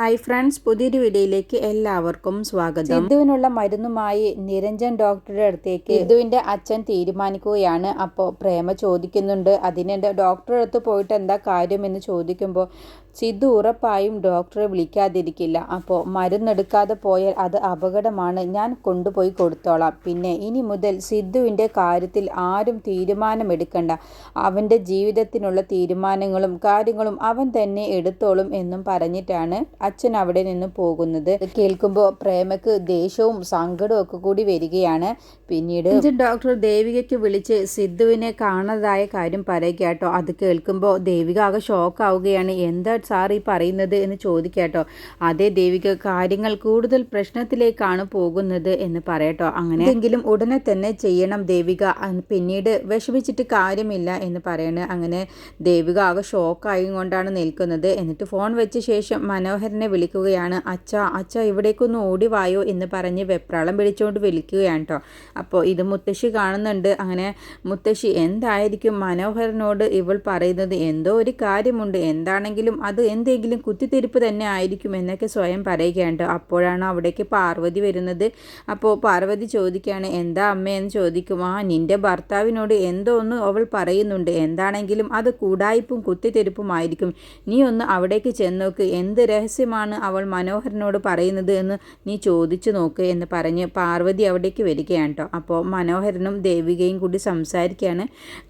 Hi friends പുതിയൊരു വീഡിയോയിലേക്ക് എല്ലാവർക്കും സ്വാഗതം. സിദ്ധുവിനുള്ള മരുന്നുമായി നിരഞ്ജൻ ഡോക്ടറുടെ അടുത്തേക്ക് സിദ്ധുവിന്റെ അച്ഛൻ തീരുമാനിക്കുകയാണ്. അപ്പോൾ പ്രേമ ചോദിക്കുന്നുണ്ട് അതിനെന്റെ ഡോക്ടറുടെ അടുത്ത് പോയിട്ട് എന്താ കാര്യം? എന്ന് ചോദിക്കുമ്പോൾ സിദ്ധു ഉറപ്പായും ഡോക്ടറെ വിളിക്കാതിരിക്കില്ല. അപ്പോൾ മരുന്നെടുക്കാതെ പോയാൽ അത് അപകടമാണ്. ഞാൻ കൊണ്ടുപോയി കൊടുത്തോളാം. പിന്നെ ഇനി മുതൽ സിദ്ധുവിന്റെ കാര്യത്തിൽ ആരും തീരുമാനമെടുക്കണ്ട. അവന്റെ ജീവിതത്തിനുള്ള തീരുമാനങ്ങളും കാര്യങ്ങളും അവൻ തന്നെ എടുത്തോളും എന്നും പറഞ്ഞിട്ടാണ് അച്ഛൻ അവിടെ നിന്ന് പോകുന്നത്. കേൾക്കുമ്പോൾ പ്രേമക്ക് ദേഷ്യവും സങ്കടവും ഒക്കെ കൂടി വരികയാണ്. പിന്നീട് ഡോക്ടർ ദേവികയ്ക്ക് വിളിച്ച് സിദ്ധുവിനെ കാണാതായ കാര്യം പറയുക കേട്ടോ അത് കേൾക്കുമ്പോൾ ദേവിക ആകെ ഷോക്കാവുകയാണ്. എന്താ സാർ ഈ പറയുന്നത് എന്ന് ചോദിക്കാട്ടോ. അതേ ദേവിക കാര്യങ്ങൾ കൂടുതൽ പ്രശ്നത്തിലേക്കാണ് പോകുന്നത് എന്ന് പറയട്ടോ. അങ്ങനെ എങ്കിലും ഉടനെ തന്നെ ചെയ്യണം ദേവിക. പിന്നീട് വിഷമിച്ചിട്ട് കാര്യമില്ല എന്ന് പറയണ്. അങ്ങനെ ദേവിക ആകെ ഷോക്ക് കൊണ്ടാണ് നിൽക്കുന്നത്. എന്നിട്ട് ഫോൺ വെച്ച ശേഷം മനോഹരനെ വിളിക്കുകയാണ്. അച്ഛ അച്ഛ ഇവിടേക്കൊന്ന് ഓടി വായോ എന്ന് പറഞ്ഞ് വെപ്രാളം പിടിച്ചുകൊണ്ട് വിളിക്കുകയാണ് കേട്ടോ അപ്പോൾ ഇത് മുത്തശ്ശി കാണുന്നുണ്ട്. അങ്ങനെ മുത്തശ്ശി എന്തായിരിക്കും മനോഹരനോട് ഇവൾ പറയുന്നത്? എന്തോ ഒരു കാര്യമുണ്ട്. എന്താണെങ്കിലും അത് എന്തെങ്കിലും കുത്തിത്തിരിപ്പ് തന്നെ ആയിരിക്കും എന്നൊക്കെ സ്വയം പറയുകയുണ്ട്. അപ്പോഴാണ് അവിടേക്ക് പാർവതി വരുന്നത്. അപ്പോൾ പാർവതി ചോദിക്കുകയാണ് എന്താ അമ്മയെന്ന് ചോദിക്കും. ആ നിന്റെ ഭർത്താവിനോട് എന്തോ ഒന്ന് അവൾ പറയുന്നുണ്ട്. എന്താണെങ്കിലും അത് കൂടായ്പും കുത്തിത്തിരിപ്പുമായിരിക്കും നീ ഒന്ന് അവിടേക്ക് ചെന്നോക്ക്. എന്ത് രഹസ്യമാണ് അവൾ മനോഹരനോട് പറയുന്നത് എന്ന് നീ ചോദിച്ചു നോക്ക് എന്ന് പറഞ്ഞ് പാർവതി അവിടേക്ക് വരികയാണ് കേട്ടോ. അപ്പോൾ മനോഹരനും ദേവികയും കൂടി സംസാരിക്കുകയാണ്.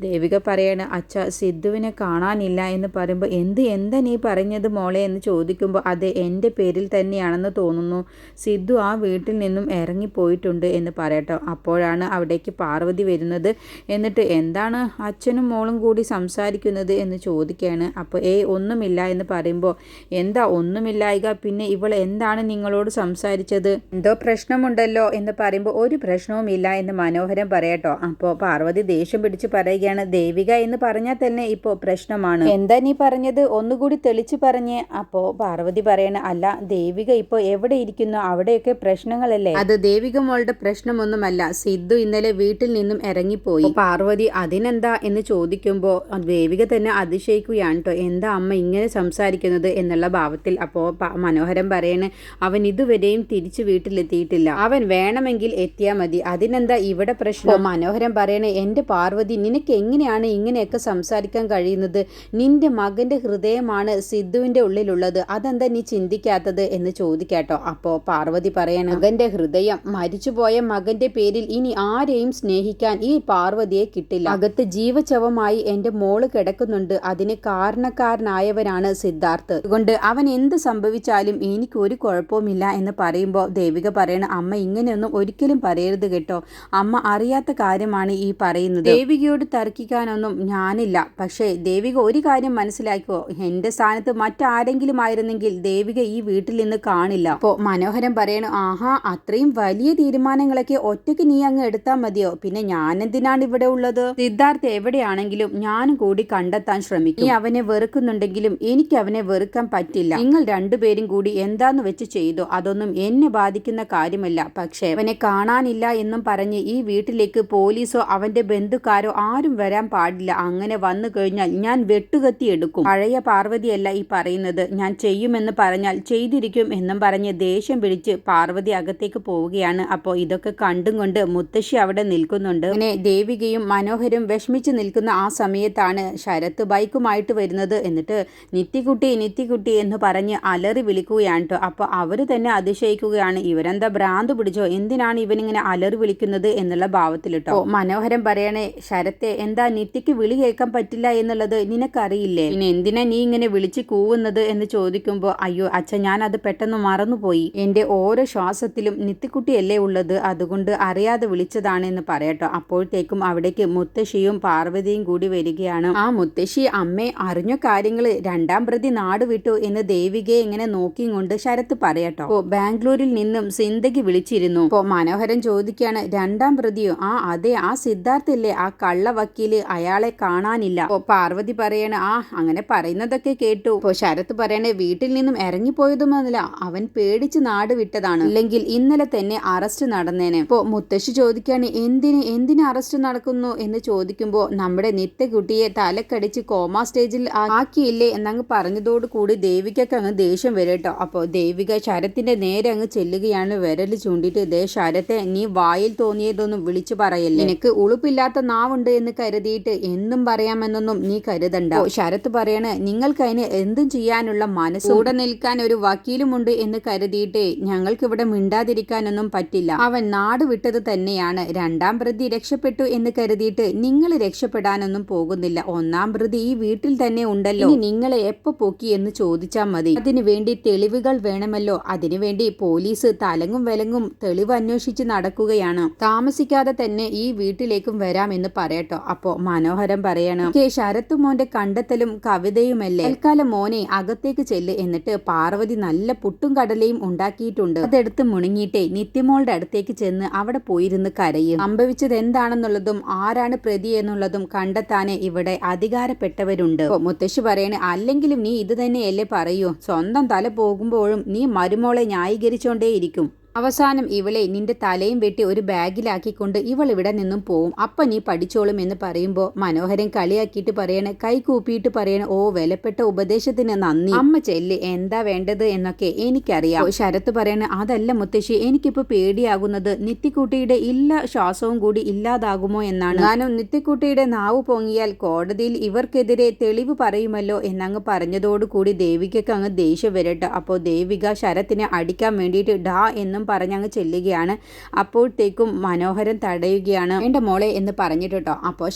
ദേവിക പറയാണ് അച്ഛ സിദ്ധുവിനെ കാണാനില്ല എന്ന് പറയുമ്പോൾ എന്ത് എന്താ നീ പറഞ്ഞത് മോളെ? എന്ന് ചോദിക്കുമ്പോൾ അത് എന്റെ പേരിൽ തന്നെയാണെന്ന് തോന്നുന്നു. സിദ്ധു ആ വീട്ടിൽ നിന്നും ഇറങ്ങിപ്പോയിട്ടുണ്ട് എന്ന് പറയട്ടോ. അപ്പോഴാണ് അവിടേക്ക് പാർവതി വരുന്നത്. എന്നിട്ട് എന്താണ് അച്ഛനും മോളും കൂടി സംസാരിക്കുന്നത്? എന്ന് ചോദിക്കുകയാണ്. അപ്പോൾ ഏയ് ഒന്നുമില്ല എന്ന് പറയുമ്പോൾ എന്താ ഒന്നുമില്ലായിക പിന്നെ ഇവൾ എന്താണ് നിങ്ങളോട് സംസാരിച്ചത്? എന്തോ പ്രശ്നമുണ്ടല്ലോ? എന്ന് പറയുമ്പോൾ ഒരു പ്രശ്നവുമില്ല. എന്ന് മനോഹരം പറയട്ടോ. അപ്പോൾ പാർവതി ദേഷ്യം പിടിച്ച് പറയുകയാണ് ദേവിക എന്ന് പറഞ്ഞാൽ തന്നെ ഇപ്പോ പ്രശ്നമാണ്. എന്താ നീ പറഞ്ഞത്? ഒന്നുകൂടി തെളിച്ച് പറഞ്ഞേ. അപ്പോൾ പാർവതി പറയണ അല്ല ദേവിക ഇപ്പോൾ എവിടെ ഇരിക്കുന്നു? അവിടെയൊക്കെ പ്രശ്നങ്ങളല്ലേ? അത് ദേവിക മോളുടെ പ്രശ്നമൊന്നുമല്ല. സിദ്ധു ഇന്നലെ വീട്ടിൽ നിന്നും ഇറങ്ങിപ്പോയി. പാർവതി അതിനെന്താ? എന്ന് ചോദിക്കുമ്പോൾ ദേവിക തന്നെ അതിശയിക്കുകയാണ് കേട്ടോ എന്താ അമ്മ ഇങ്ങനെ സംസാരിക്കുന്നത്? എന്നുള്ള ഭാവത്തിൽ അപ്പോൾ മനോഹരം പറയണ് അവൻ ഇതുവരെയും തിരിച്ചു വീട്ടിലെത്തിയിട്ടില്ല. അവൻ വേണമെങ്കിൽ എത്തിയാൽ മതി. അതിനെന്താ ഇവിടെ പ്രശ്നം? മനോഹരൻ പറയണേ എന്റെ പാർവതി നിനക്ക് എങ്ങനെയാണ് ഇങ്ങനെയൊക്കെ സംസാരിക്കാൻ കഴിയുന്നത്? നിന്റെ മകന്റെ ഹൃദയമാണ് സിദ്ധുവിന്റെ ഉള്ളിലുള്ളത്. അതെന്താ നീ ചിന്തിക്കാത്തത്? എന്ന് ചോദിക്കാട്ടോ. അപ്പോൾ പാർവതി പറയണം മകന്റെ ഹൃദയം മരിച്ചുപോയ മകന്റെ പേരിൽ ഇനി ആരെയും സ്നേഹിക്കാൻ ഈ പാർവതിയെ കിട്ടില്ല. അകത്ത് ജീവചവമായി എന്റെ മോൾ കിടക്കുന്നുണ്ട്. അതിന് കാരണക്കാരനായവനാണ് സിദ്ധാർത്ഥ്. അതുകൊണ്ട് അവൻ എന്ത് സംഭവിച്ചാലും എനിക്ക് ഒരു കുഴപ്പവുമില്ല എന്ന് പറയുമ്പോൾ ദേവിക പറയണ അമ്മ ഇങ്ങനെയൊന്നും ഒരിക്കലും പറയരുത് കേട്ടോ. അമ്മ അറിയാത്ത കാര്യമാണ് ഈ പറയുന്നത്. ദേവികയോട് തർക്കിക്കാനൊന്നും ഞാനില്ല. പക്ഷേ ദേവിക ഒരു കാര്യം മനസ്സിലാക്കിയോ എന്റെ സ്ഥാനത്ത് മറ്റാരെങ്കിലും ആയിരുന്നെങ്കിൽ ദേവിക ഈ വീട്ടിൽ നിന്ന് കാണില്ല. അപ്പോൾ മനോഹരൻ പറയണു ആഹാ അത്രയും വലിയ തീരുമാനങ്ങളൊക്കെ ഒറ്റയ്ക്ക് നീ അങ്ങ് എടുത്താൽ മതിയോ? പിന്നെ ഞാൻ എന്തിനാണ് ഇവിടെ ഉള്ളത്? സിദ്ധാർത്ഥ് എവിടെയാണെങ്കിലും ഞാനും കൂടി കണ്ടെത്താൻ ശ്രമിക്കും. നീ അവനെ വെറുക്കുന്നുണ്ടെങ്കിലും എനിക്ക് അവനെ വെറുക്കാൻ പറ്റില്ല. നിങ്ങൾ രണ്ടുപേരും കൂടി എന്താന്ന് വെച്ച് ചെയ്തോ? അതൊന്നും എന്നെ ബാധിക്കുന്ന കാര്യമല്ല. പക്ഷേ അവനെ കാണാനില്ല എന്നും പറഞ്ഞ് ഈ വീട്ടിലേക്ക് പോലീസോ അവന്റെ ബന്ധുക്കാരോ ആരും വരാൻ പാടില്ല. അങ്ങനെ വന്നു കഴിഞ്ഞാൽ ഞാൻ വെട്ടുകത്തി എടുക്കും. പഴയ പാർവതിയല്ല ഈ പറയുന്നത്. ഞാൻ ചെയ്യുമെന്ന് പറഞ്ഞാൽ ചെയ്തിരിക്കും എന്നും പറഞ്ഞ് ദേഷ്യം പിടിച്ച് പാർവതി അകത്തേക്ക് പോവുകയാണ്. അപ്പോൾ ഇതൊക്കെ കണ്ടും കൊണ്ട് മുത്തശ്ശി അവിടെ നിൽക്കുന്നുണ്ട്. അങ്ങനെ ദേവികയും മനോഹരും വിഷമിച്ച് നിൽക്കുന്ന ആ സമയത്താണ് ശരത്ത് ബൈക്കുമായിട്ട് വരുന്നത്. എന്നിട്ട് നിത്തിക്കുട്ടി നിത്തിക്കുട്ടി എന്ന് പറഞ്ഞ് അലറി വിളിക്കുകയാണ് കേട്ടോ അപ്പോൾ അവർ തന്നെ അതിശയിക്കുകയാണ്. ഇവരെന്താ ഭ്രാന്ത് പിടിച്ചോ? എന്തിനാണ് ഇവനിങ്ങനെ അലറി വിളിക്കുന്നത്? എന്നുള്ള ഭാവത്തിൽ കേട്ടോ മനോഹരം പറയണേ ശരത്തെ എന്താ നിത്യക്ക് വിളി കേൾക്കാൻ പറ്റില്ല എന്നുള്ളത് നിനക്കറിയില്ലേ? പിന്നെ എന്തിനാ നീ ഇങ്ങനെ വിളിച്ച് കൂവുന്നത് എന്ന് ചോദിക്കുമ്പോൾ അയ്യോ അച്ഛൻ ഞാൻ അത് പെട്ടെന്ന് മറന്നുപോയി. എന്റെ ഓരോ ശ്വാസത്തിലും നിത്യക്കുട്ടിയല്ലേ ഉള്ളത് അതുകൊണ്ട് അറിയാതെ വിളിച്ചതാണ് എന്ന് പറയട്ടോ അപ്പോഴത്തേക്കും അവിടേക്ക് മുത്തശ്ശിയും പാർവതിയും കൂടി വരികയാണ്. ആ മുത്തശ്ശി അമ്മേ അറിഞ്ഞ കാര്യങ്ങൾ രണ്ടാം പ്രതി നാട് വിട്ടു എന്ന് ദേവികയെ ഇങ്ങനെ നോക്കിയും കൊണ്ട് ശരത്ത് പറയട്ടോ ഓ ബാംഗ്ലൂരിൽ നിന്നും സിന്ദഗി വിളിച്ചിരുന്നു. ഇപ്പോ മനോഹരൻ ചോദിക്കാണ് രണ്ടാം പ്രതിയോ ആ അതെ ആ സിദ്ധാർത്ഥ ഇല്ലേ ആ കള്ള വക്കീൽ അയാളെ കാണാനില്ല. അപ്പോ പാർവതി പറയണ ആ അങ്ങനെ പറയുന്നതൊക്കെ കേട്ടു. ഇപ്പോ ശരത് പറയണേ വീട്ടിൽ നിന്നും ഇറങ്ങിപ്പോയതുമല്ല അവൻ പേടിച്ച് നാട് വിട്ടതാണ്. അല്ലെങ്കിൽ ഇന്നലെ തന്നെ അറസ്റ്റ് നടന്നേനെ. ഇപ്പോ മുത്തശ്ശി ചോദിക്കാണ് എന്തിന് എന്തിന് അറസ്റ്റ് നടക്കുന്നു എന്ന് ചോദിക്കുമ്പോൾ നമ്മുടെ നിത്യകുട്ടിയെ തലക്കടിച്ച് കോമ സ്റ്റേജിൽ ആക്കിയില്ലേ എന്നങ്ങ് പറഞ്ഞതോട് കൂടി ദേവികക്ക് അങ്ങ് ദേഷ്യം വരട്ടോ അപ്പോൾ ദേവിക ശരത്തിന്റെ നേരെ അങ്ങ് ചെല്ലുകയാണ് വിരൽ ചൂണ്ടിട്ട് ദേ ശരത്തെ നീ വായിൽ തോന്നിയതൊന്നും വിളിച്ചു പറയല്ലേ? നിനക്ക് ഉളുപ്പില്ലാത്ത നാവുണ്ട് എന്ന് കരുതിയിട്ട് എന്തും പറയാമെന്നൊന്നും നീ കരുതണ്ട. ശരത് ശരത്ത് പറയണ് നിങ്ങൾക്ക് അതിന് എന്തും ചെയ്യാനുള്ള മനസ്സ് കൂടെ നിൽക്കാൻ ഒരു വക്കീലുമുണ്ട് എന്ന് കരുതിയിട്ട് ഞങ്ങൾക്ക് ഇവിടെ മിണ്ടാതിരിക്കാനൊന്നും പറ്റില്ല. അവൻ നാട് വിട്ടത് തന്നെയാണ്. രണ്ടാം പ്രതി രക്ഷപ്പെട്ടു എന്ന് കരുതിയിട്ട് നിങ്ങൾ രക്ഷപ്പെടാനൊന്നും പോകുന്നില്ല. ഒന്നാം പ്രതി ഈ വീട്ടിൽ തന്നെ ഉണ്ടല്ലോ. നിങ്ങളെ എപ്പോ പൊക്കി എന്ന് ചോദിച്ചാൽ മതി. അതിനു വേണ്ടി തെളിവുകൾ വേണമല്ലോ. അതിനുവേണ്ടി പോലീസ് തലങ്ങും വിലങ്ങും തെളിവ് അന്വേഷിച്ച് നടക്കുകയാണ്. താമസിക്കാതെ തന്നെ ഈ വീട്ടിലേക്കും വരാമെന്ന് പറയട്ടോ. അപ്പോ മനോഹരം പറയണം. കെ. ശരത്തു മോന്റെ കണ്ടെത്തലും കവിതയുമല്ലേ? തൽക്കാലം മോനെ അകത്തേക്ക് ചെല്ല് എന്നിട്ട് പാർവതി നല്ല പുട്ടും കടലയും ഉണ്ടാക്കിയിട്ടുണ്ട്. അതെടുത്ത് മുണങ്ങിയിട്ടേ നിത്യമോളുടെ അടുത്തേക്ക് ചെന്ന് അവിടെ പോയിരുന്ന് കരയും. സംഭവിച്ചത് എന്താണെന്നുള്ളതും ആരാണ് പ്രതി എന്നുള്ളതും കണ്ടെത്താനേ ഇവിടെ അധികാരപ്പെട്ടവരുണ്ട്. മുത്തശ്ശി പറയണേ അല്ലെങ്കിലും നീ ഇത് തന്നെയല്ലേ പറയൂ. സ്വന്തം തല പോകുമ്പോഴും നീ മരുമോളെ ന്യായീകരിച്ചോണ്ടേയിരിക്കും. അവസാനം ഇവളെ നിന്റെ തലയും വെട്ടി ഒരു ബാഗിലാക്കിക്കൊണ്ട് ഇവൾ ഇവിടെ നിന്നും പോവും. അപ്പൊ നീ പഠിച്ചോളും എന്ന് പറയുമ്പോൾ മനോഹരൻ കളിയാക്കിയിട്ട് പറയണേ കൈ കൂപ്പിയിട്ട് പറയണേ ഓ വിലപ്പെട്ട ഉപദേശത്തിന് നന്ദി. അമ്മ ചെല്ല് എന്താ വേണ്ടത് എന്നൊക്കെ എനിക്കറിയാം. ശരത്ത് പറയണേ അതല്ല മുത്തശ്ശി എനിക്കിപ്പോ പേടിയാകുന്നത് നിത്യക്കുട്ടിയുടെ ഇല്ല ശ്വാസവും കൂടി ഇല്ലാതാകുമോ എന്നാണ്. ഞാനും നിത്യക്കുട്ടിയുടെ നാവ് പൊങ്ങിയാൽ കോടതിയിൽ ഇവർക്കെതിരെ തെളിവ് പറയുമല്ലോ എന്നങ്ങ് പറഞ്ഞതോടുകൂടി ദേവികയ്ക്ക് അങ്ങ് ദേഷ്യം വരട്ടെ. അപ്പോൾ ദേവിക ശരത്തിനെ അടിക്കാൻ വേണ്ടിയിട്ട് ഡാ എന്നും പറഞ്ഞങ്ങ് ചെല്ലുകയാണ്. അപ്പോഴത്തേക്കും മനോഹരൻ തടയുകയാണ്. എന്റെ മോളെ എന്ന് പറഞ്ഞിട്ട് കേട്ടോ. അപ്പോൾ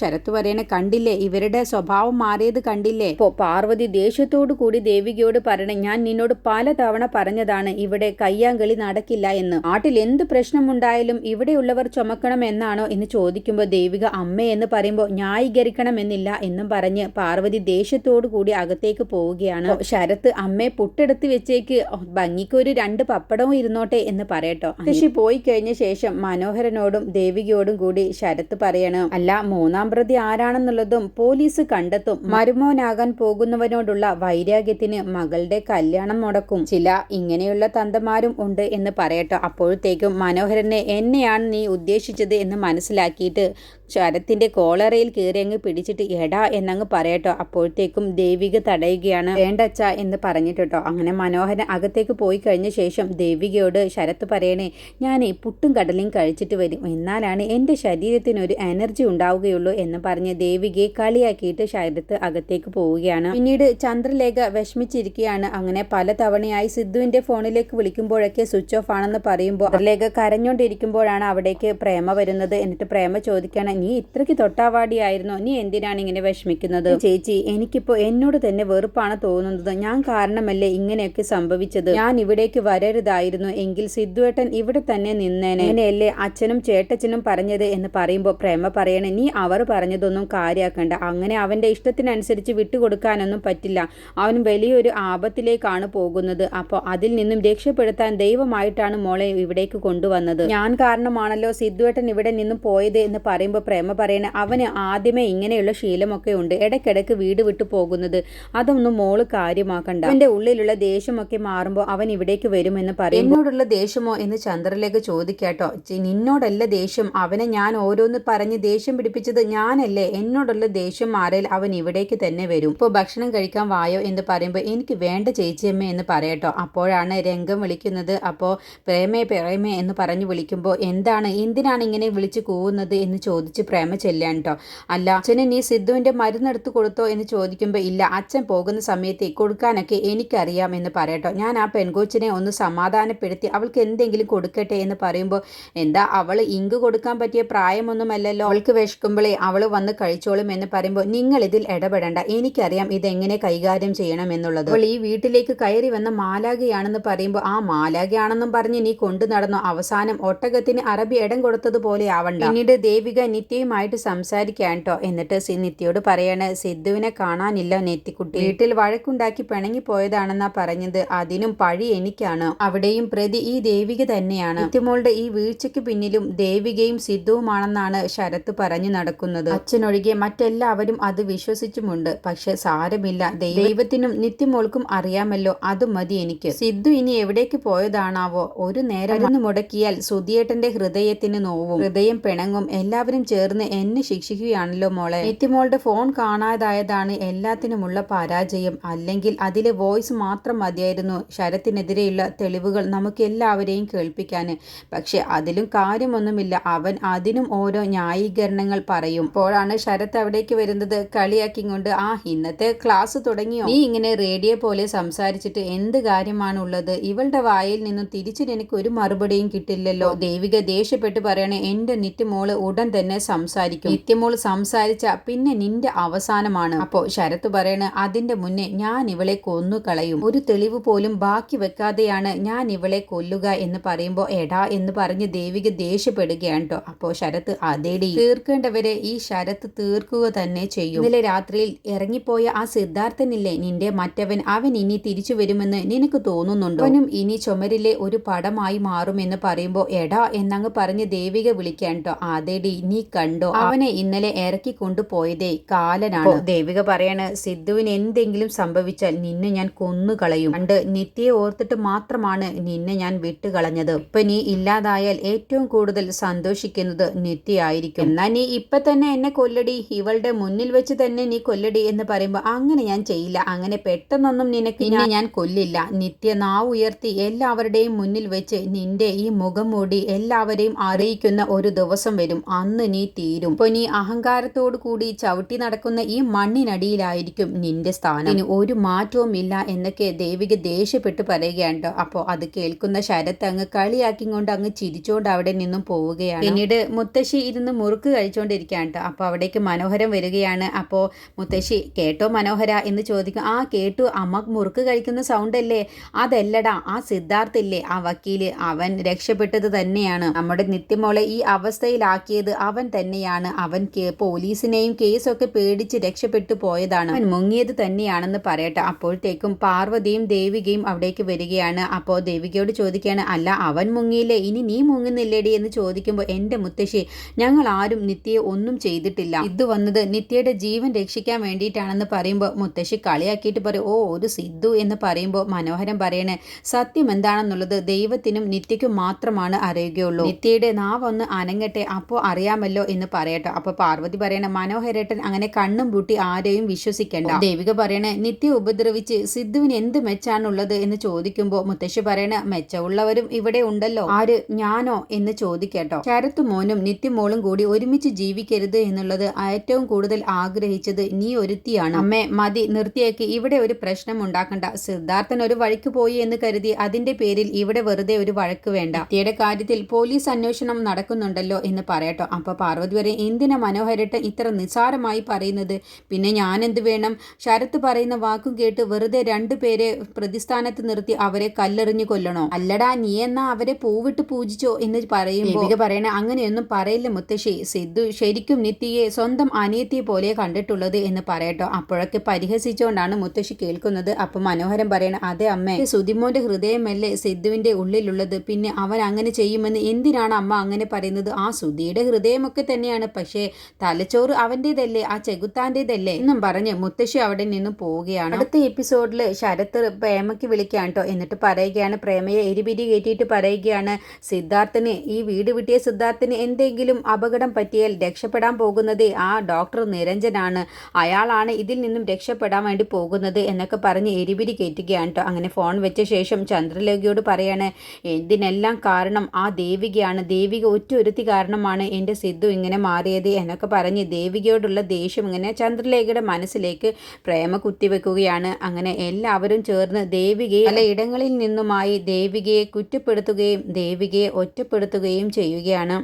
ശരത്ത് പറയണ കണ്ടില്ലേ? ഇവരുടെ സ്വഭാവം മാറിയത് കണ്ടില്ലേ? ഇപ്പോൾ പാർവതി ദേഷ്യത്തോടു കൂടി ദേവികയോട് പറയണേ ഞാൻ നിന്നോട് പല തവണ പറഞ്ഞതാണ് ഇവിടെ കയ്യാങ്കളി നടക്കില്ല എന്ന്. നാട്ടിൽ എന്ത് പ്രശ്നമുണ്ടായാലും ഇവിടെയുള്ളവർ ചുമക്കണം എന്നാണോ? എന്ന് ചോദിക്കുമ്പോൾ ദേവിക അമ്മ എന്ന് പറയുമ്പോൾ ന്യായീകരിക്കണമെന്നില്ല എന്നും പറഞ്ഞ് പാർവതി ദേഷ്യത്തോടു കൂടി അകത്തേക്ക് പോവുകയാണ്. ശരത്ത് അമ്മയെ പുട്ടെടുത്ത് വെച്ചേക്ക്. ഭംഗിക്ക് ഒരു രണ്ട് പപ്പടവും ഇരുന്നോട്ടെ. എന്ന് പറയട്ടോ. ശശി പോയി കഴിഞ്ഞ ശേഷം മനോഹരനോടും ദേവികയോടും കൂടി ശരത്ത് പറയണം. അല്ല മൂന്നാം പ്രതി ആരാണെന്നുള്ളതും പോലീസ് കണ്ടെത്തും. മരുമോനാകാൻ പോകുന്നവനോടുള്ള വൈരാഗ്യത്തിന് മകളുടെ കല്യാണം മുടക്കും. ചില ഇങ്ങനെയുള്ള തന്തമാരും ഉണ്ട് എന്ന് പറയട്ടോ. അപ്പോഴത്തേക്കും മനോഹരനെ എന്നെയാണ് നീ ഉദ്ദേശിച്ചത് എന്ന് മനസ്സിലാക്കിയിട്ട് ശരത്തിന്റെ കോളറയിൽ കയറി അങ്ങ് പിടിച്ചിട്ട് എടാ എന്നങ്ങ് പറയട്ടോ. അപ്പോഴത്തേക്കും ദേവിക തടയുകയാണ്. വേണ്ടച്ച എന്ന് പറഞ്ഞിട്ടോ അങ്ങനെ മനോഹരൻ അകത്തേക്ക് പോയി കഴിഞ്ഞ ശേഷം ദേവികയോട് ശരത്ത് പറയണേ ഞാൻ പുട്ടും കടലയും കഴിച്ചിട്ട് വരും. എന്നാലാണ് എന്റെ ശരീരത്തിന് ഒരു എനർജി ഉണ്ടാവുകയുള്ളൂ എന്ന് പറഞ്ഞ് ദേവികയെ കളിയാക്കിയിട്ട് ശരത്ത് അകത്തേക്ക് പോവുകയാണ്. പിന്നീട് ചന്ദ്രലേഖ വിഷമിച്ചിരിക്കുകയാണ്. അങ്ങനെ പല തവണയായി സിദ്ധുവിന്റെ ഫോണിലേക്ക് വിളിക്കുമ്പോഴൊക്കെ സ്വിച്ച് ഓഫ് ആണെന്ന് പറയുമ്പോൾ ചന്ദ്രലേഖ കരഞ്ഞുകൊണ്ടിരിക്കുമ്പോഴാണ് അവിടേക്ക് പ്രേമ വരുന്നത്. എന്നിട്ട് പ്രേമ ചോദിക്കാണ് നീ ഇത്രയ്ക്ക് തൊട്ടാവാടിയായിരുന്നോ? നീ എന്തിനാണ് ഇങ്ങനെ വിഷമിക്കുന്നത്? ചേച്ചി എനിക്കിപ്പോ എന്നോട് തന്നെ വെറുപ്പാണ് തോന്നുന്നത്. ഞാൻ കാരണമല്ലേ ഇങ്ങനെയൊക്കെ സംഭവിച്ചത്? ഞാൻ ഇവിടേക്ക് വരരുതായിരുന്നു എങ്കിൽ സിദ്ധുവേട്ടൻ ഇവിടെ തന്നെ നിന്നേനെ. അങ്ങനെയല്ലേ അച്ഛനും ചേട്ടച്ചനും പറഞ്ഞത് എന്ന് പറയുമ്പോൾ പ്രേമ പറയണേ നീ അവർ പറഞ്ഞതൊന്നും കാര്യാക്കണ്ട. അങ്ങനെ അവന്റെ ഇഷ്ടത്തിനനുസരിച്ച് വിട്ടുകൊടുക്കാനൊന്നും പറ്റില്ല. അവൻ വലിയൊരു ആപത്തിലേക്കാണ് പോകുന്നത്. അപ്പോൾ അതിൽ നിന്നും രക്ഷപ്പെടുത്താൻ ദൈവമായിട്ടാണ് മോളെ ഇവിടേക്ക് കൊണ്ടുവന്നത്. ഞാൻ കാരണമാണല്ലോ സിദ്ധുവേട്ടൻ ഇവിടെ നിന്നും പോയത് എന്ന് പറയുമ്പോൾ പ്രേമ പറയണേ അവന് ആദ്യമേ ഇങ്ങനെയുള്ള ശീലമൊക്കെ ഉണ്ട്. ഇടയ്ക്കിടയ്ക്ക് വീട് വിട്ടു പോകുന്നത്. അതൊന്നും മോൾ കാര്യമാക്കണ്ട. അവന്റെ ഉള്ളിലുള്ള ദേഷ്യമൊക്കെ മാറുമ്പോൾ അവൻ ഇവിടേക്ക് വരുമെന്ന് പറയും എന്നോടുള്ള ദേഷ്യമോ എന്ന് ചന്ദ്രലേഖ ചോദിക്കാട്ടോ. നിന്നോടല്ല ദേഷ്യം. അവനെ ഞാൻ ഓരോന്ന് പറഞ്ഞ് ദേഷ്യം പിടിപ്പിച്ചത് ഞാനല്ലേ. എന്നോടുള്ള ദേഷ്യം മാറിയാൽ അവൻ ഇവിടേക്ക് തന്നെ വരും. ഇപ്പോൾ ഭക്ഷണം കഴിക്കാൻ വായോ എന്ന് പറയുമ്പോൾ എനിക്ക് വേണ്ട ചേച്ചിയമ്മ എന്ന് പറയട്ടോ. അപ്പോഴാണ് രംഗം വിളിക്കുന്നത്. അപ്പോൾ പ്രേമേ പ്രേമേ എന്ന് പറഞ്ഞു വിളിക്കുമ്പോൾ എന്താണ് എന്തിനാണ് ഇങ്ങനെ വിളിച്ച് കൂവുന്നത് എന്ന് ചോദിച്ച് പ്രേമ ചെല്ലാൻ കേട്ടോ അല്ല അച്ഛന് നീ സിദ്ധുവിന്റെ മരുന്നെടുത്ത് കൊടുത്തോ എന്ന് ചോദിക്കുമ്പോൾ ഇല്ല അച്ഛൻ പോകുന്ന സമയത്ത് കൊടുക്കാനൊക്കെ എനിക്കറിയാം എന്ന് പറയട്ടോ ഞാൻ ആ പെൺകൊച്ചിനെ ഒന്ന് സമാധാനപ്പെടുത്തി അവൾക്ക് എന്തെങ്കിലും കൊടുക്കട്ടെ എന്ന് പറയുമ്പോൾ എന്താ അവൾ ഇങ്ക് കൊടുക്കാൻ പറ്റിയ പ്രായമൊന്നുമല്ലല്ലോ. അവൾക്ക് വിശക്കുമ്പോഴേ അവൾ വന്ന് കഴിച്ചോളും എന്ന് പറയുമ്പോൾ നിങ്ങൾ ഇതിൽ ഇടപെടണ്ട. എനിക്കറിയാം ഇതെങ്ങനെ കൈകാര്യം ചെയ്യണം എന്നുള്ളത്. അവൾ ഈ വീട്ടിലേക്ക് കയറി വന്ന മാലാകയാണെന്ന് പറയുമ്പോൾ ആ മാലാകയാണെന്നും പറഞ്ഞ് നീ കൊണ്ടു നടന്നു. അവസാനം ഒട്ടകത്തിന് അറബി ഇടം കൊടുത്തതുപോലെ ആവണ്ട. പിന്നീട് ദേവിക നിത്യയുമായിട്ട് സംസാരിക്കാൻ കേട്ടോ എന്നിട്ട് നിത്യയോട് പറയാണ് സിദ്ധുവിനെ കാണാനില്ല നെത്തിക്കുട്ടി വീട്ടിൽ വഴക്കുണ്ടാക്കി പിണങ്ങി പോയതാണെന്നാ പറഞ്ഞത്. അതിനും പഴി എനിക്കാണ്. അവിടെയും പ്രതി പ്രതി ഈ ദേവിക തന്നെയാണ്. നിത്യമോളുടെ ഈ വീഴ്ചയ്ക്ക് പിന്നിലും ദേവികയും സിദ്ധുവുമാണെന്നാണ് ശരത്ത് പറഞ്ഞു നടക്കുന്നത്. അച്ഛനൊഴികെ മറ്റെല്ലാവരും അത് വിശ്വസിച്ചുമുണ്ട്. പക്ഷെ സാരമില്ല. ദൈവത്തിനും നിത്യമോൾക്കും അറിയാമല്ലോ. അത് മതി എനിക്ക്. സിദ്ധു ഇനി എവിടേക്ക് പോയതാണാവോ? ഒരു നേരം മുടക്കിയാൽ സുധിയേട്ടന്റെ ഹൃദയത്തിന് നോവും. ഹൃദയം പിണങ്ങും. എല്ലാവരും ചേർന്ന് എന്നെ ശിക്ഷിക്കുകയാണല്ലോ മോളെ. നിത്യമോളുടെ ഫോൺ കാണാതായതാണ് എല്ലാത്തിനുമുള്ള പരാജയം. അല്ലെങ്കിൽ അതിലെ വോയിസ് മാത്രം മതിയായിരുന്നു ശരത്തിനെതിരെയുള്ള തെളിവുകൾ നമുക്ക് എല്ലാവരെയും കേൾപ്പിക്കാൻ പക്ഷെ അതിലും കാര്യമൊന്നുമില്ല. അവൻ അതിനും ഓരോ ന്യായീകരണങ്ങൾ പറയും. അപ്പോഴാണ് ശരത്ത് അവിടേക്ക് വരുന്നത് കളിയാക്കി കൊണ്ട് ആ ഇന്നത്തെ ക്ലാസ് തുടങ്ങിയോ? നീ ഇങ്ങനെ റേഡിയോ പോലെ സംസാരിച്ചിട്ട് എന്ത് കാര്യമാണ് ഉള്ളത് ഇവളുടെ വായിൽ നിന്നും തിരിച്ചു എനിക്ക് ഒരു മറുപടിയും കിട്ടില്ലല്ലോ. ദേവിക ദേഷ്യപ്പെട്ട് പറയണേ എന്റെ മോൾ ഉടൻ തന്നെ സംസാരിക്കും. നിത്യമോൾ സംസാരിച്ച പിന്നെ നിന്റെ അവസാനമാണ്. അപ്പോ ശരത്ത് പറയണ അതിന്റെ മുന്നേ ഞാൻ ഇവളെ കൊന്നു കളയും. ഒരു തെളിവ് പോലും ബാക്കി വെക്കാതെയാണ് ഞാൻ ഇവളെ കൊല്ലുക എന്ന് പറയുമ്പോ എടാ എന്ന് പറഞ്ഞ് ദേവിക ദേഷ്യപ്പെടുകയാണ് കേട്ടോ അപ്പോ ശരത്ത് അതേടി. തീർക്കേണ്ടവരെ ഈ ശരത്ത് തീർക്കുക തന്നെ ചെയ്യും. ഇന്നലെ രാത്രിയിൽ ഇറങ്ങിപ്പോയ ആ സിദ്ധാർത്ഥനില്ലേ നിന്റെ മറ്റവൻ? അവൻ ഇനി തിരിച്ചു വരുമെന്ന് നിനക്ക് തോന്നുന്നുണ്ടോ? അവനും ഇനി ചുമരിലെ ഒരു പടമായി മാറുമെന്ന് പറയുമ്പോ എടാ എന്നങ്ങ് പറഞ്ഞ് ദേവിക വിളിക്കാൻ കേട്ടോ അതേടി നീ കണ്ടോ? അവനെ ഇന്നലെ ഇറക്കി കൊണ്ടുപോയതേ കാലനാണ്. ദേവിക പറയാണ് സിദ്ധുവിന് എന്തെങ്കിലും സംഭവിച്ചാൽ നിന്നെ ഞാൻ കൊന്നുകളയും. പണ്ട് നിത്യയെ ഓർത്തിട്ട് മാത്രമാണ് നിന്നെ ഞാൻ വിട്ടുകളഞ്ഞത്. ഇപ്പൊ നീ ഇല്ലാതായാൽ ഏറ്റവും കൂടുതൽ സന്തോഷിക്കുന്നത് നിത്യയായിരിക്കും. എന്നാ നീ ഇപ്പൊ തന്നെ എന്നെ കൊല്ലടി. ഇവളുടെ മുന്നിൽ വെച്ച് തന്നെ നീ കൊല്ലടി എന്ന് പറയുമ്പോ അങ്ങനെ ഞാൻ ചെയ്യില്ല. അങ്ങനെ പെട്ടെന്നൊന്നും നിനക്ക് ഞാൻ കൊല്ലില്ല. നിത്യ നാവ് ഉയർത്തി എല്ലാവരുടെയും മുന്നിൽ വെച്ച് നിന്റെ ഈ മുഖം മൂടി എല്ലാവരെയും അറിയിക്കുന്ന ഒരു ദിവസം വരും. അന്ന് നീ തീരും. ഇപ്പൊ നീ അഹങ്കാരത്തോടു കൂടി ചവിട്ടി നടക്കുന്ന ഈ മണ്ണിനടിയിലായിരിക്കും നിന്റെ സ്ഥാനം. ഇനി ഒരു മാറ്റവും ഇല്ല എന്നൊക്കെ ദേവിക ദേഷ്യപ്പെട്ട് പറയുകയാണ് അപ്പോൾ അത് കേൾക്കുന്ന ശരത്ത് അങ്ങ് കളിയാക്കി കൊണ്ട് അങ്ങ് ചിരിച്ചോണ്ട് അവിടെ നിന്നും പോവുകയാണ്. പിന്നീട് മുത്തശ്ശി ഇരുന്ന് മുറുക്ക് കഴിച്ചുകൊണ്ടിരിക്കുകയാണ് കേട്ടോ. അപ്പോൾ അവിടേക്ക് മനോഹരം വരികയാണ്. അപ്പോൾ മുത്തശ്ശി കേട്ടോ മനോഹര എന്ന് ചോദിക്കും. ആ കേട്ടു. അമ്മ മുറുക്ക് കഴിക്കുന്ന സൗണ്ട് അല്ലേ അതല്ലടാ ആ സിദ്ധാർത്ഥ ഇല്ലേ ആ വക്കീൽ അവൻ രക്ഷപ്പെട്ടത് തന്നെയാണ്. നമ്മുടെ നിത്യമോളെ ഈ അവസ്ഥയിലാക്കിയത് അവൻ തന്നെയാണ്. അവൻ പോലീസിനെയും കേസൊക്കെ പേടിച്ച് രക്ഷപ്പെട്ടു പോയതാണ്. അവൻ മുങ്ങിയത് തന്നെയാണെന്ന് പറയട്ടെ. അപ്പോഴത്തേക്കും പാർവതിയും ദേവികയും അവിടേക്ക് വരികയാണ്. അപ്പോൾ ദേവികയോട് ചോദിക്കുകയാണ് അല്ല അവൻ മുങ്ങിയില്ലേ? ഇനി നീ മുങ്ങുന്നില്ലേടി? എന്ന് ചോദിക്കുമ്പോൾ എന്റെ മുത്തശ്ശി ഞങ്ങൾ ആരും നിത്യയെ ഒന്നും ചെയ്തിട്ടില്ല. ഇത് വന്നത് നിത്യയുടെ ജീവൻ രക്ഷിക്കാൻ വേണ്ടിയിട്ടാണെന്ന് പറയുമ്പോൾ മുത്തശ്ശി കളിയാക്കിയിട്ട് പറയും ഓ ഒരു സിദ്ധു എന്ന് പറയുമ്പോൾ മനോഹരം പറയണേ സത്യം എന്താണെന്നുള്ളത് ദൈവത്തിനും നിത്യയ്ക്കും മാത്രമാണ് അറിയുകയുള്ളൂ. നിത്യയുടെ നാവൊന്ന് അനങ്ങട്ടെ അപ്പോൾ അറിയാമല്ലോ എന്ന് പറയട്ടോ. അപ്പോൾ പാർവതി പറയണ മനോഹരേട്ടൻ അങ്ങനെ കണ്ണും പൂട്ടി ആരെയും വിശ്വസിക്കണ്ട. ദേവിക പറയണേ നിത്യ ഉപദ്രവിച്ച് സിദ്ധുവിന് എന്ത് മെച്ചാണുള്ളത്? എന്ന് ചോദിക്കുമ്പോൾ മുത്തശ്ശി പറയണ മെച്ചമുള്ളവരും ഇവിടെ ഉണ്ടല്ലോ. ആര്? ഞാനോ? എന്ന് ചോദിക്കട്ടോ. ശരത്ത് മോനും നിത്യമോളും കൂടി ഒരുമിച്ച് ജീവിക്കരുത് എന്നുള്ളത് ഏറ്റവും കൂടുതൽ ആഗ്രഹിച്ചത് നീ ഒരുത്തിയാണ്. അമ്മേ മതി നിർത്തിയേക്ക്. ഇവിടെ ഒരു പ്രശ്നം ഉണ്ടാക്കണ്ട. സിദ്ധാർത്ഥൻ ഒരു വഴിക്ക് പോയി എന്ന് കരുതി അതിന്റെ പേരിൽ ഇവിടെ വെറുതെ ഒരു വഴക്ക് വേണ്ട. നിത്യയുടെ കാര്യത്തിൽ പോലീസ് അന്വേഷണം നടക്കുന്നുണ്ടല്ലോ എന്ന് പറയട്ടോ. അപ്പൊ പാർവതി വരെ എന്തിനാ മനോഹരട്ട് ഇത്ര നിസാരമായി പറയുന്നത്? പിന്നെ ഞാൻ എന്ത് വേണം? ശരത്ത് പറയുന്ന വാക്കും കേട്ട് വെറുതെ രണ്ടുപേരെ പ്രതിസ്ഥാനത്ത് നിർത്തി അവരെ കല്ലെറിഞ്ഞു കൊല്ലണോ? അല്ലടാ നീ എന്നാ അവരെ പൂവിട്ട് പൂജിച്ചോ എന്ന് പറയുമ്പോൾ പറയണേ അങ്ങനെയൊന്നും പറയില്ല മുത്തശ്ശി. സിദ്ധു ശരിക്കും നിത്യയെ സ്വന്തം അനിയത്തിയെ പോലെ കണ്ടിട്ടുള്ളത് എന്ന് പറയട്ടോ. അപ്പോഴൊക്കെ പരിഹസിച്ചുകൊണ്ടാണ് മുത്തശ്ശി കേൾക്കുന്നത്. അപ്പൊ മനോഹരം പറയണ അതെ അമ്മേ സുതിമോന്റെ ഹൃദയമല്ലേ സിദ്ധുവിന്റെ ഉള്ളിലുള്ളത്? പിന്നെ അവൻ അങ്ങനെ ചെയ്യുമെന്ന് എന്തിനാണ് അമ്മ അങ്ങനെ പറയുന്നത്? ആ സുധിയുടെ ഹൃദയമൊക്കെ തന്നെയാണ്. പക്ഷേ തലച്ചോറ് അവന്റെതല്ലേ ആ ചെകുത്താന്റേതല്ലേ എന്നും പറഞ്ഞ് മുത്തശ്ശി അവിടെ നിന്നും പോവുകയാണ്. അടുത്ത എപ്പിസോഡിൽ ശരത്ത് പ്രേമയ്ക്ക് വിളിക്കുകയാണ് കേട്ടോ എന്നിട്ട് പറയുകയാണ് പ്രേമയെ എരിപിരി കയറ്റിയിട്ട് പറയുകയാണ് സിദ്ധാർത്ഥന് ഈ വീട് വിട്ടിയ സിദ്ധാർത്ഥന് എന്തെങ്കിലും അപകടം പറ്റിയാൽ രക്ഷപ്പെടാൻ പോകുന്നത് ആ ഡോക്ടർ നിരഞ്ജനാണ്. അയാളാണ് ഇതിൽ നിന്നും രക്ഷപ്പെടാൻ വേണ്ടി പോകുന്നത് എന്നൊക്കെ പറഞ്ഞ് എരിപിരി കയറ്റുകയാണ് കേട്ടോ അങ്ങനെ ഫോൺ വെച്ച ശേഷം ചന്ദ്രലേഖയോട് പറയാണ് എന്തിനെല്ലാം കാരണം ആ ദേവികയാണ്. ദേവിക ഒറ്റ ഒരുത്തി കാരണമാണ് എന്റെ സിദ്ധു ഇങ്ങനെ മാറിയത് എന്നൊക്കെ പറഞ്ഞ് ദേവികയോടുള്ള ദേഷ്യം ഇങ്ങനെ ചന്ദ്രലേഖയുടെ മനസ്സിലേക്ക് പ്രേമ കുത്തിവെക്കുകയാണ്. അങ്ങനെ എല്ലാവരും ചേർന്ന് ദേവികയെ പല ഇടങ്ങളിൽ നിന്നുമായി ദേവികയെ കുറ്റപ്പെടുത്തുകയും ദേവികയെ ഒറ്റപ്പെടുത്തുകയും ചെയ്യുകയാണ്.